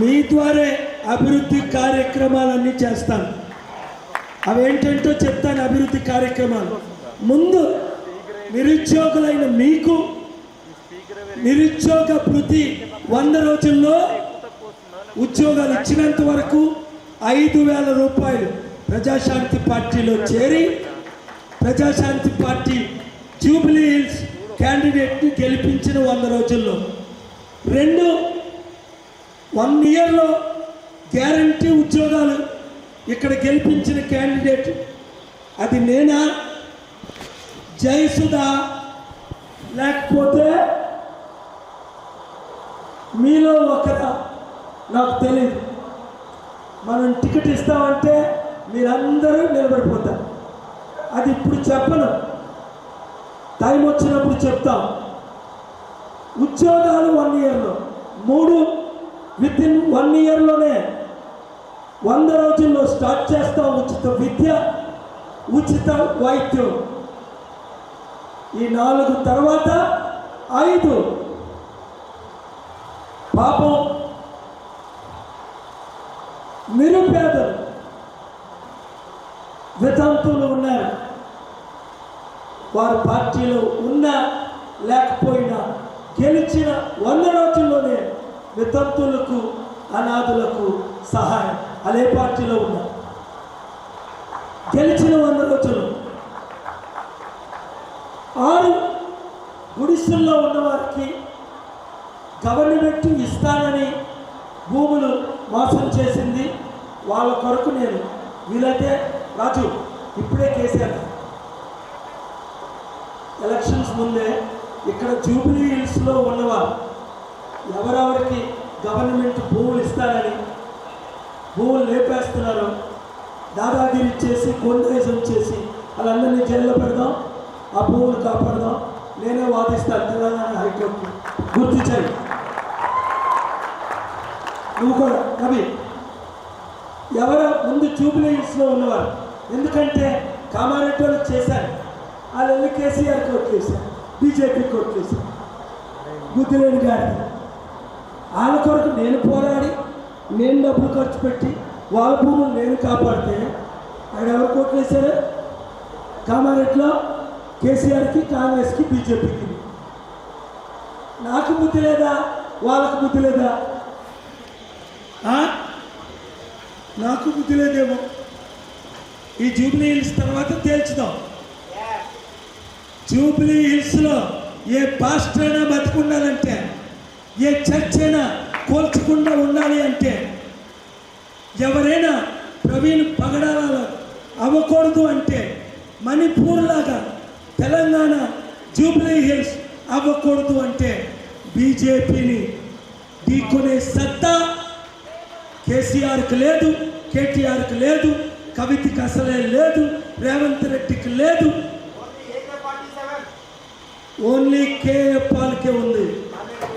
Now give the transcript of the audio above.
మీ ద్వారా అభివృద్ధి కార్యక్రమాలన్నీ చేస్తాను. అవేంటంటో చెప్తాను అభివృద్ధి కార్యక్రమాలు. ముందు నిరుద్యోగులైన మీకు నిరుద్యోగ భృతి వంద రోజుల్లో ఉద్యోగాలు ఇచ్చినంత వరకు ఐదు వేల రూపాయలు ప్రజాశాంతి పార్టీలో చేరి ప్రజాశాంతి పార్టీ జూబ్లీ హిల్స్ క్యాండిడేట్ని గెలిపించిన వంద రోజుల్లో. రెండు వన్ ఇయర్లో గ్యారంటీ ఉద్యోగాలు ఇక్కడ గెలిపించిన క్యాండిడేట్ అది నేనా? జయసుధా. లేకపోతే మీలో ఒకరా. నాకు తెలియదు మనం టికెట్ ఇస్తామంటే మీరందరూ నిలబడిపోతారు. అది ఇప్పుడు చెప్పను. టైం వచ్చినప్పుడు చెప్తాం. ఉద్యోగాలు వన్ ఇయర్లో మూడు విత్ ఇన్ వన్ ఇయర్లోనే వంద రోజుల్లో స్టార్ట్ చేస్తాం ఉచిత విద్య ఉచిత వైద్యం. ఈ నాలుగు తర్వాత ఐదు. పాపం నిరుపేదలు వితంతులు ఉన్నారు. వారు పార్టీలో ఉన్నా లేకపోయినా గెలిచిన వంద రోజుల్లోనే వితంతులకు అనాథులకు సహాయం. అదే పార్టీలో ఉన్నారు గెలిచిన వంద రోజులు. ఆరు గుడిసెల్లో ఉన్నవారికి గవర్నమెంట్ ఇస్తానని భూములు మోసం చేసింది వాళ్ళ కొరకు నేను. వీలైతే రాజు ఇప్పుడే కేసీఆర్ ఎలక్షన్స్ ముందే ఇక్కడ జూబ్లీ హిల్స్లో ఉన్నవారు ఎవరెవరికి గవర్నమెంట్ భూములు ఇస్తారని భూములు లేపేస్తున్నారు. దాదాగిరి చేసి కొండేసం చేసి వాళ్ళందరినీ జైల్లో పెడదాం ఆ భూములు కాపాడదాం. నేనే వాదిస్తాను తెలంగాణ హైకోర్టు గుర్తు చేయి నువ్వు కూడా కవి ఎవరో ముందు జూబ్లీ ఉన్నవారు. ఎందుకంటే కామారెడ్డి వాళ్ళు చేశారు. వాళ్ళు వెళ్ళి కేసీఆర్ కోర్టు చేశారు బీజేపీ కోర్టు చేశారు బుద్ధిలేని గారి నేను పోరాడి నేను డబ్బులు ఖర్చు పెట్టి వాళ్ళ భూములు నేను కాపాడితే ఆయన ఎవరు కోట్లు కామారెడ్డిలో కేసీఆర్కి కాంగ్రెస్కి బీజేపీకి. నాకు బుద్ధి లేదా? వాళ్ళకు బుద్ధి లేదా? నాకు బుద్ధి లేదేమో. ఈ జూబ్లీ హిల్స్ తర్వాత తేల్చుదాం. జూబ్లీ హిల్స్లో ఏ పాస్టర్ అయినా బతుకుండాలంటే ఏ చర్చ్ అయినా పోల్చకుండా ఉండాలి అంటే ఎవరైనా ప్రవీణ్ పగడాలలో అవ్వకూడదు అంటే మణిపూర్ లాగా తెలంగాణ జూబ్లీ హిల్స్ అవ్వకూడదు అంటే బీజేపీని ఢీకొనే సత్తా కేసీఆర్కి లేదు కేటీఆర్కి లేదు కవితకి అసలే లేదు రేవంత్ రెడ్డికి లేదు. ఓన్లీ కేఏ పాల్కే ఉంది.